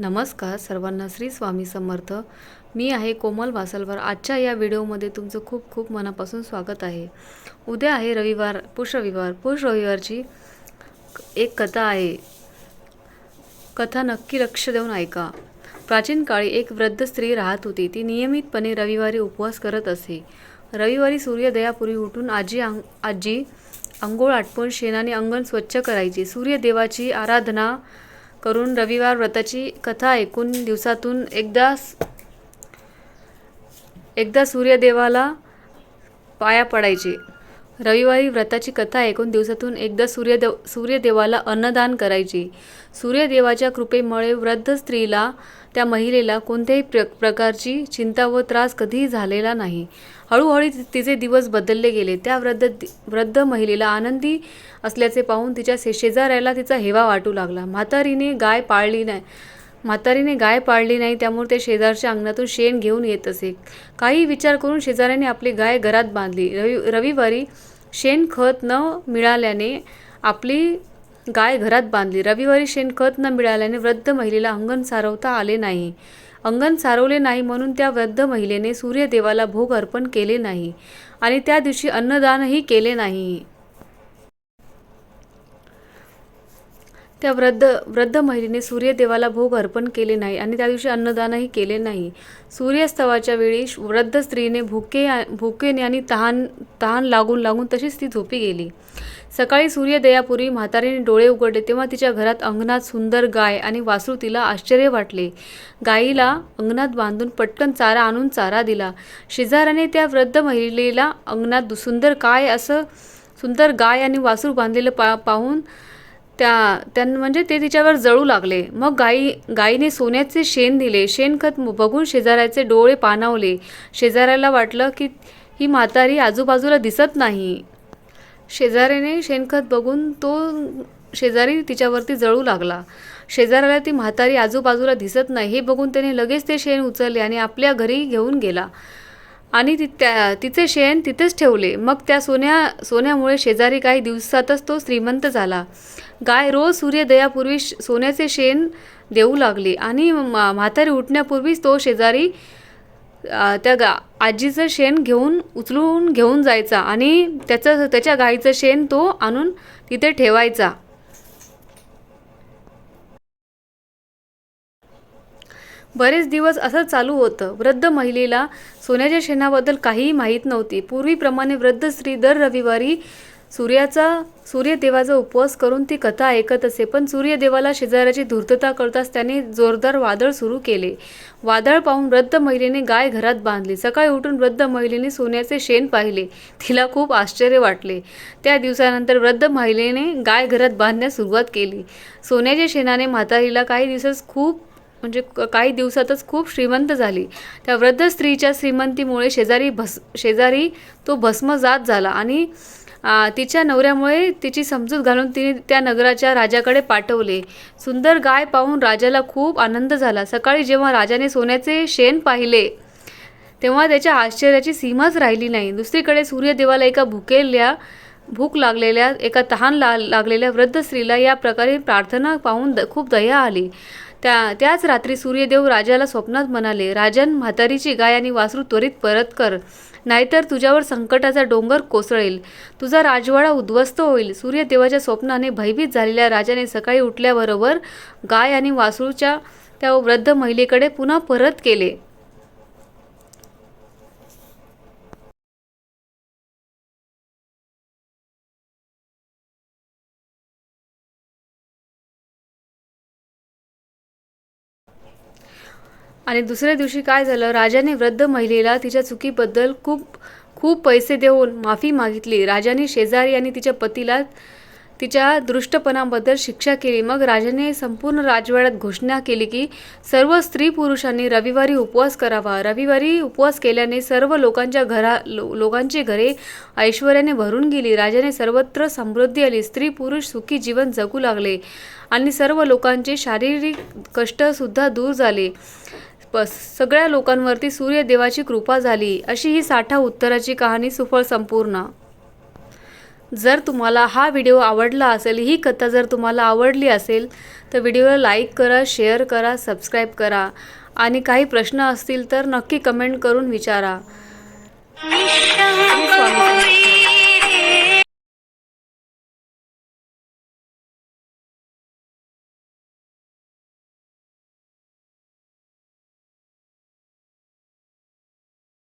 नमस्कार सर्वांना श्री स्वामी समर्थ. मी आहे कोमल वासलवर. आजच्या या व्हिडिओमध्ये तुमचं खूप खूप मनापासून स्वागत आहे. उद्या आहे रविवार पुष रविवार. पुष रविवारची एक कथा आहे. कथा नक्की लक्ष देऊन ऐका. प्राचीन काळी एक वृद्ध स्त्री राहत होती. ती नियमितपणे रविवारी उपवास करत असे. रविवारी सूर्योदयापूर्वी उठून आजी अंग आजी अंघोळ आटपून शेणाने अंगण स्वच्छ करायची. सूर्यदेवाची आराधना करून रविवार व्रताची कथा ऐकून दिवसातून एकदा एकदा सूर्यदेवाला पाया पडायचे. रविवारी व्रताची कथा ऐकून दिवसातून एकदा सूर्यदेव सूर्यदेवाला अन्नदान करायची. सूर्यदेवाच्या कृपेमुळे वृद्ध स्त्रीला त्या महिलेला कोणत्याही प्र प्रकारची चिंता व त्रास कधीही झालेला नाही. हळूहळू तिचे दिवस बदलले गेले. त्या वृद्ध वृद्ध महिलेला आनंदी असल्याचे पाहून तिच्या शे शेजाऱ्याला तिचा हेवा वाटू लागला. म्हातारीने गाय पाळली नाही म्हातारीने गाय पाळली नाही त्यामुळे ते शेजारच्या अंगणातून शेण घेऊन येत असे. काही विचार करून शेजाऱ्याने आपली गाय घरात बांधली. रवि रविवारी शेणखत न मिळाल्याने आपली गाय घरात बांधली. रविवारी शेणखत न मिळाल्याने वृद्ध महिलेला अंगण सारवता आले नाही. अंगण सारवले नाही म्हणून त्या वृद्ध महिलेने सूर्यदेवाला भोग अर्पण केले नाही आणि त्या दिवशी अन्नदानही केले नाही. त्या वृद्ध वृद्ध महिलेने सूर्यदेवाला भोग अर्पण केले नाही आणि त्या दिवशी अन्नदानही केले नाही. सूर्यास्तवाच्या वेळी श- वृद्ध स्त्रीने भुके भुकेने आणि तहान तहान लागून लागून तशीच ती झोपी गेली. सकाळी सूर्योदयापूर्वी म्हातारीने डोळे उघडले तेव्हा तिच्या घरात अंगणात सुंदर गाय आणि वासरू तिला आश्चर्य वाटले. गाईला अंगणात बांधून पटकन चारा आणून चारा दिला. शेजाऱ्याने त्या वृद्ध महिलेला अंगणात दु- सुंदर काय असं सुंदर गाय आणि वासरू बांधलेलं पा पाहून त्या त्यां म्हणजे ते तिच्यावर जळू लागले. मग गाई गाईने सोन्याचे शेण दिले. शेणखत बघून शेजाऱ्याचे डोळे पाणावले. शेजाऱ्याला वाटलं की ही म्हातारी आजूबाजूला दिसत नाही. शेजाऱ्याने शेणखत बघून तो शेजारी तिच्यावरती जळू लागला. शेजाऱ्याला ती म्हातारी आजूबाजूला दिसत नाही. हे बघून त्याने लगेच ते शेण उचलले आणि आपल्या घरी घेऊन गेला. आणि ति त्या तिचे शेण तिथेच ठेवले. मग त्या सोन्या सोन्यामुळे शेजारी काही दिवसातच तो श्रीमंत झाला. गाय रोज सूर्योदयापूर्वी श- सोन्याचे शेण देऊ लागली आणि म्हातारी उठण्यापूर्वीच तो शेजारी त्या गा आजीचं शेण घेऊन उचलून घेऊन जायचा आणि त्याचं त्याच्या गाईचं शेण तो आणून तिथे ठेवायचा. बरेच दिवस असं चालू होतं. वृद्ध महिलेला सोन्याच्या शेणाबद्दल काहीही माहीत नव्हती. पूर्वीप्रमाणे वृद्ध स्त्री दर रविवारी सूर्याचा सूर्यदेवाचा उपवास करून ती कथा ऐकत असे पण सूर्यदेवाला शेजाऱ्याची धूर्तता करताच त्याने जोरदार वादळ सुरू केले. वादळ पाहून वृद्ध महिलेने गाय घरात बांधली. सकाळी उठून वृद्ध महिलेने सोन्याचे शेण पाहिले. तिला खूप आश्चर्य वाटले. त्या दिवसानंतर वृद्ध महिलेने गाय घरात बांधण्यास सुरुवात केली. सोन्याच्या शेणाने म्हातारीला काही दिवस खूप म्हणजे काही दिवसातच खूप श्रीमंत झाली. त्या वृद्ध स्त्रीच्या श्रीमंतीमुळे शेजारी भस शेजारी तो भस्मजात झाला आणि तिच्या नवऱ्यामुळे तिची समजूत घालून तिने त्या नगराच्या राजाकडे पाठवले. सुंदर गाय पाहून राजाला खूप आनंद झाला. सकाळी जेव्हा राजाने सोन्याचे शेण पाहिले तेव्हा त्याच्या आश्चर्याची सीमाच राहिली नाही. दुसरीकडे सूर्यदेवाला एका भुकेल्या भूक लागलेल्या एका तहान ला लागलेल्या वृद्ध स्त्रीला या प्रकारे प्रार्थना पाहून द खूप दया आली. त्या त्याच रात्री सूर्यदेव राजाला स्वप्नात म्हणाले राजन म्हातारीची गाय आणि वासरू त्वरित परत कर नाहीतर तुझ्यावर संकटाचा डोंगर कोसळेल. तुझा राजवाडा उद्ध्वस्त होईल सूर्यदेवाच्या स्वप्नाने भयभीत झालेल्या राजाने सकाळी उठल्याबरोबर गाय आणि वासरूच्या त्या वृद्ध महिलेकडे पुन्हा परत केले. आणि दुसऱ्या दिवशी काय झालं? राजाने वृद्ध महिलेला तिच्या चुकीबद्दल खूप खूप पैसे देऊन माफी मागितली. राजाने शेजारी आणि तिच्या पतीला तिच्या दृष्टपणाबद्दल शिक्षा केली. मग राजाने संपूर्ण राजवाड्यात घोषणा केली की सर्व स्त्री पुरुषांनी रविवारी उपवास करावा. रविवारी उपवास केल्याने सर्व लोकांच्या घरा लो लोकांची घरे ऐश्वर्याने भरून गेली. राजाने सर्वत्र समृद्धी आली. स्त्री पुरुष सुखी जीवन जगू लागले आणि सर्व लोकांचे शारीरिक कष्टसुद्धा दूर झाले. बस सगळ्या लोकांवरती सूर्यदेवाची कृपा झाली अशी ही साठा उत्तराची कहाणी सुफळ संपूर्ण. जर तुम्हाला हा व्हिडिओ आवडला असेल ही कथा जर तुम्हाला आवडली असेल तर व्हिडिओला लाईक करा शेअर करा सबस्क्राईब करा आणि काही प्रश्न असतील तर नक्की कमेंट करून विचारा.